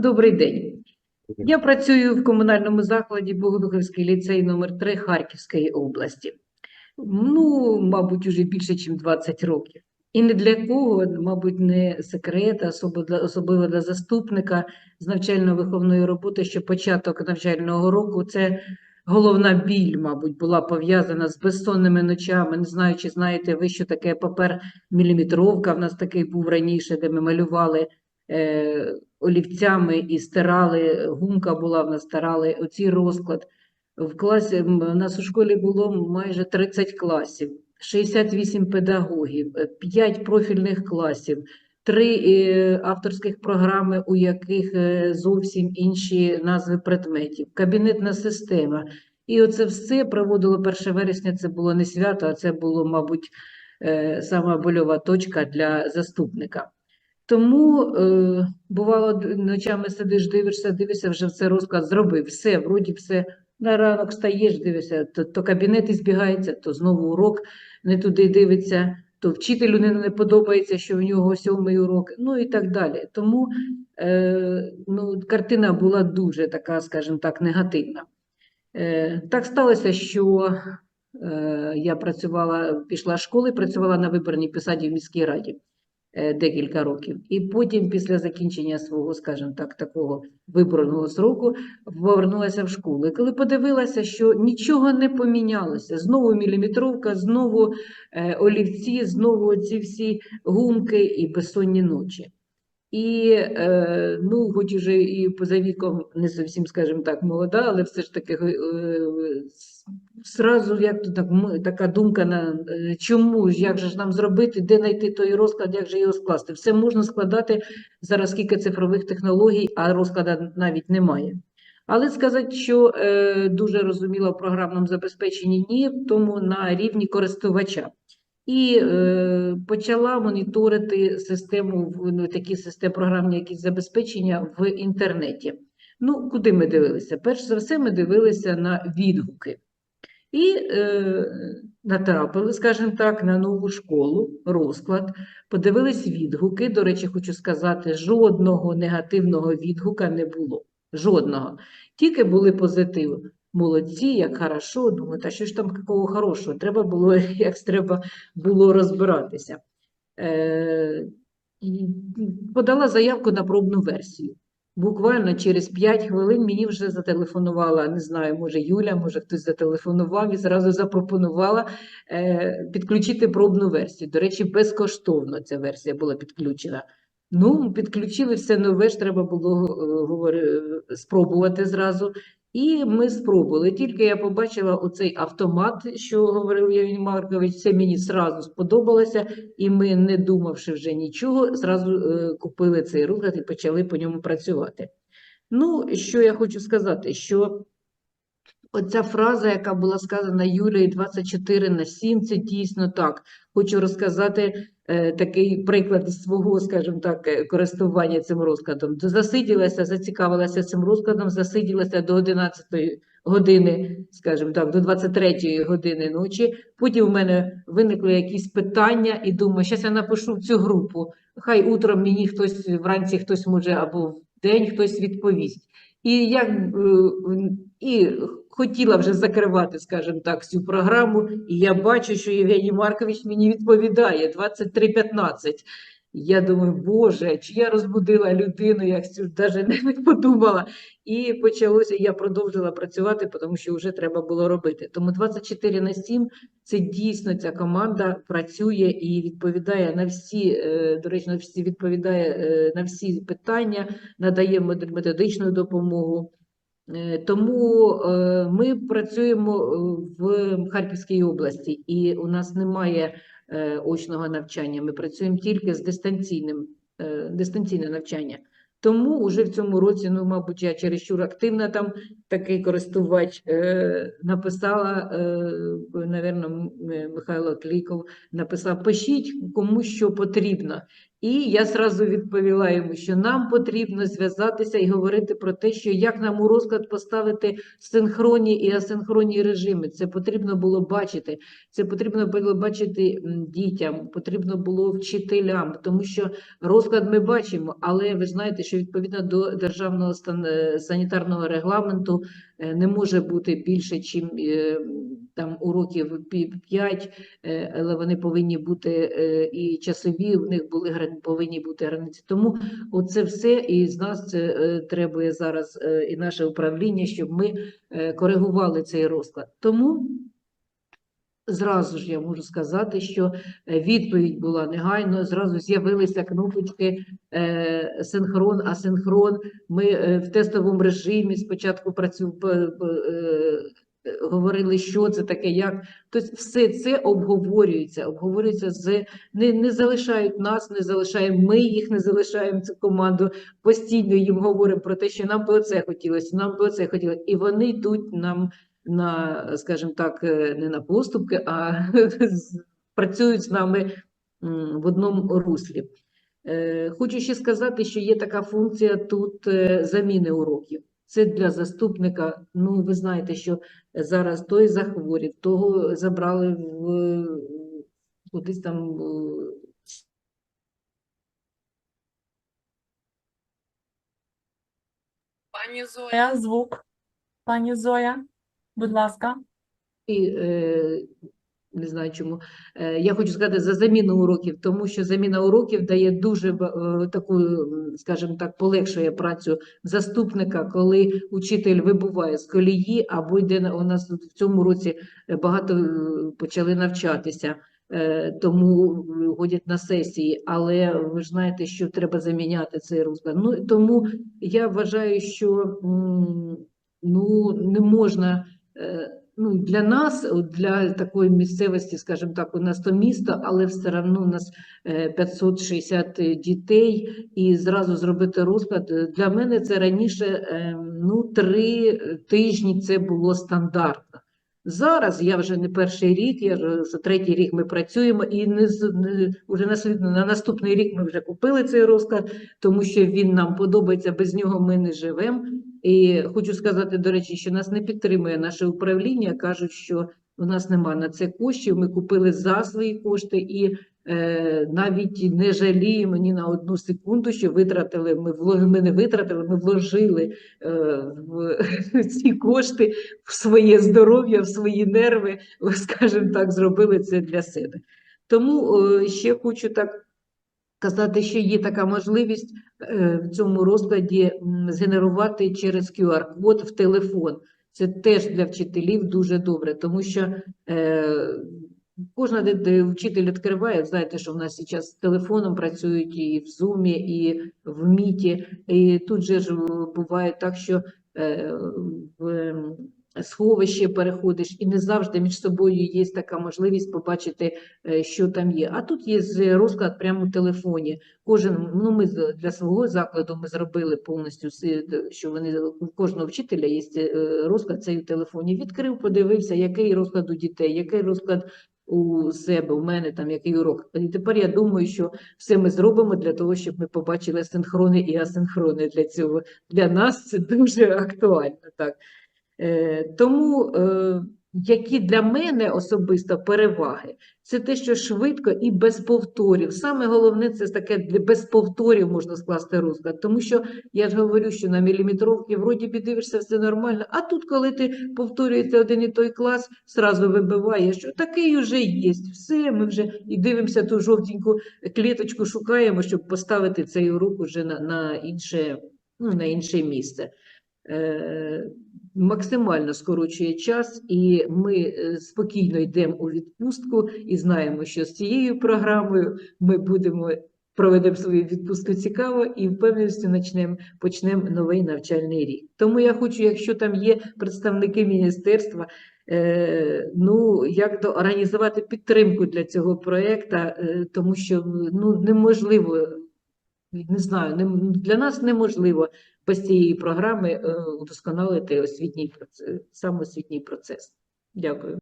Добрий день. Я працюю в комунальному закладі Богодухівський ліцей номер 3 Харківської області. Ну, мабуть, уже більше, ніж 20 років. І не для кого, мабуть, не секрет, особливо для, заступника з навчально-виховної роботи, що початок навчального року це головна біль, мабуть, була пов'язана з безсонними ночами. Не знаю, чи знаєте ви, що таке папер міліметровка. В нас такий був раніше, де ми малювали е, олівцями і стирали, гумка була в нас стирали оцій розклад. В класі у нас у школі було майже 30 класів, 68 педагогів, 5 профільних класів, 3 авторських програми, у яких е, зовсім інші назви предметів, кабінетна система. І оце все проводило 1 вересня, це було не свято, а це було, мабуть, е, сама больова точка для заступника. Тому е, бувало, ночами сидиш, дивишся, дивишся, вже все розклад зробив, все, вроді все. На ранок стаєш, дивишся, то, то кабінет збігається, то знову урок не туди дивиться, то вчителю не, не подобається, що в нього сьомий урок, ну і так далі. Тому е, ну, картина була дуже така, скажімо так, негативна. Е, так сталося, що е, я працювала, пішла з школи, працювала на виборній посаді в міській раді декілька років. І потім, після закінчення свого, скажімо так, такого виборного сроку, повернулася в школу. І коли подивилася, що нічого не помінялося, знову міліметровка, знову е, олівці, знову ці всі гумки і безсонні ночі. І, е, ну, хоч уже і поза віком не зовсім, скажімо так, молода, але все ж таки е, зразу як то так, така думка на е, чому ж, як же ж нам зробити, де знайти той розклад, як же його скласти. Все можна складати зараз скільки цифрових технологій, а розкладу навіть немає. Але сказати, що е, дуже розуміла в програмному забезпеченні ні, тому на рівні користувача. І е, почала моніторити систему, ну, такі системи програмні якісь забезпечення в інтернеті. Ну, куди ми дивилися? Перш за все, ми дивилися на відгуки. І е, натрапили, скажімо так, на нову школу, розклад, подивились відгуки. До речі, хочу сказати, жодного негативного відгука не було. Жодного. Тільки були позитиви. Молодці, як хорошо. Думаю, та що ж там такого хорошого? Треба було, як треба було розбиратися. Е, і подала заявку на пробну версію. Буквально через 5 хвилин мені вже зателефонувала, не знаю, може Юля, може хтось зателефонував і зразу запропонувала е, підключити пробну версію. До речі, безкоштовно ця версія була підключена. Ну, підключили все нове ж треба було е, говори, спробувати зразу. І ми спробували. Тільки я побачила оцей автомат, що говорив Євгеній Маркович, це мені зразу сподобалося, і ми, не думавши вже нічого, зразу е, купили цей розклад і почали по ньому працювати. Ну, що я хочу сказати, що оця фраза, яка була сказана Юлією 24 на 7, це дійсно так. Хочу розказати е, такий приклад свого, скажімо так, е, користування цим розкладом. Засиділася, зацікавилася цим розкладом, засиділася до 11 години, скажімо так, до 23 години ночі. Потім у мене виникли якісь питання, і думаю, зараз я напишу в цю групу. Хай утром мені хтось вранці хтось може або в день хтось відповість. І як е, і хотіла вже закривати, скажімо так, всю програму, і я бачу, що Євгеній Маркович мені відповідає 23.15. Я думаю, Боже, чи я розбудила людину, я навіть не подумала. І почалося, я продовжила працювати, тому що вже треба було робити. Тому 24 на 7 це дійсно ця команда працює і відповідає на всі, е, до речі, на всі відповідає е, на всі питання, надає мет- методичну допомогу. Е, Тому е, ми працюємо е, в Харківській області, і у нас немає очного навчання. Ми працюємо тільки з дистанційним дистанційне навчання. Тому уже в цьому році, ну, мабуть, я чересчур активна там такий користувач написала, е, напевно, Михайло Кліков написав: пишіть кому що потрібно. І я зразу відповіла йому, що нам потрібно зв'язатися і говорити про те, що як нам у розклад поставити синхронні і асинхронні режими. Це потрібно було бачити. Це потрібно було бачити дітям, потрібно було вчителям, тому що розклад ми бачимо, але ви знаєте, що відповідно до державного е, санітарного регламенту не може бути більше, ніж там уроків 5, але вони повинні бути е, і часові, в них були повинні бути границі. Тому оце все і з нас це е, требує зараз е, і наше управління, щоб ми е, коригували цей розклад. Тому зразу ж я можу сказати, що е, відповідь була негайно, зразу з'явилися кнопочки е, синхрон, асинхрон. Ми е, в тестовому режимі спочатку працю, говорили, що це таке, як. Тобто все це обговорюється, обговорюється з не, не залишають нас, не залишаємо ми їх, не залишаємо цю команду. Постійно їм говоримо про те, що нам би оце хотілося, нам би оце хотілося. І вони йдуть нам на, скажімо так, е, не на поступки, а працюють з нами в одному руслі. Е, Хочу ще сказати, що є така функція тут е, заміни уроків. Це для заступника. Ну, ви знаєте, що зараз той захворів, того забрали в кудись там Пані Зоя, звук. Пані Зоя, будь ласка. І, е, не знаю чому. Е, я хочу сказати за заміну уроків, тому що заміна уроків дає дуже е, таку, скажімо так, полегшує працю заступника, коли учитель вибуває з колії або йде на у нас в цьому році е, багато е, почали навчатися. е, Тому ходять на сесії, але ви ж знаєте, що треба заміняти цей розклад. Ну тому я вважаю, що ну не можна ну, для нас, для такої місцевості, скажімо так, у нас то місто, але все одно у нас е, 560 дітей, і зразу зробити розклад. е, Для мене це раніше е, ну, три тижні це було стандартно. Зараз я вже не перший рік, я вже третій рік ми працюємо, і не, не вже на, на наступний рік ми вже купили цей розклад, тому що він нам подобається, без нього ми не живемо. І хочу сказати, до речі, що нас не підтримує наше управління. Кажуть, що у нас нема на це коштів. Ми купили за свої кошти і е, навіть не жаліємо ні на одну секунду, що витратили. Ми вло- ми не витратили, ми вложили е, в ці кошти в своє здоров'я, в свої нерви, скажімо так, зробили це для себе. Тому е, ще хочу так казати, що є така можливість в цьому розкладі згенерувати через QR-код в телефон. Це теж для вчителів дуже добре, тому що е, кожна вчитель відкриває, знаєте, що в нас зараз з телефоном працюють і в Zoom, і в Міті, і тут же ж е, буває так, що е, в сховище переходиш, і не завжди між собою є така можливість побачити, е, що там є. А тут є розклад прямо в телефоні. Кожен, ну ми для свого закладу ми зробили повністю, с- що вони у кожного вчителя є е, розклад цей в телефоні. Відкрив, подивився, який розклад у дітей, який розклад у себе, у мене там який урок. І тепер я думаю, що все ми зробимо для того, щоб ми побачили синхрони і асинхрони для цього. Для нас це дуже актуально. Так. Е, Тому е, які для мене особисто переваги, це те, що швидко і без повторів. Саме головне це таке без повторів можна скласти розклад. Тому що я ж говорю, що на міліметровці вроді би дивишся все нормально, а тут, коли ти повторюєте один і той клас, зразу вибиває, що такий вже є. Все, ми вже і дивимося ту жовтеньку клеточку, шукаємо, щоб поставити цей урок уже на, на інше, ну, на інше місце. Е, максимально скорочує час, і ми е, спокійно йдемо у відпустку і знаємо, що з цією програмою ми будемо проведемо свою відпустку цікаво і впевненістю почнемо почнемо новий навчальний рік. Тому я хочу, якщо там є представники міністерства, е, ну як до організувати підтримку для цього проекту, е, тому що ну неможливо. Не знаю, не- для нас неможливо без цієї програми е, удосконалити освітній процес, сам освітній процес. Дякую.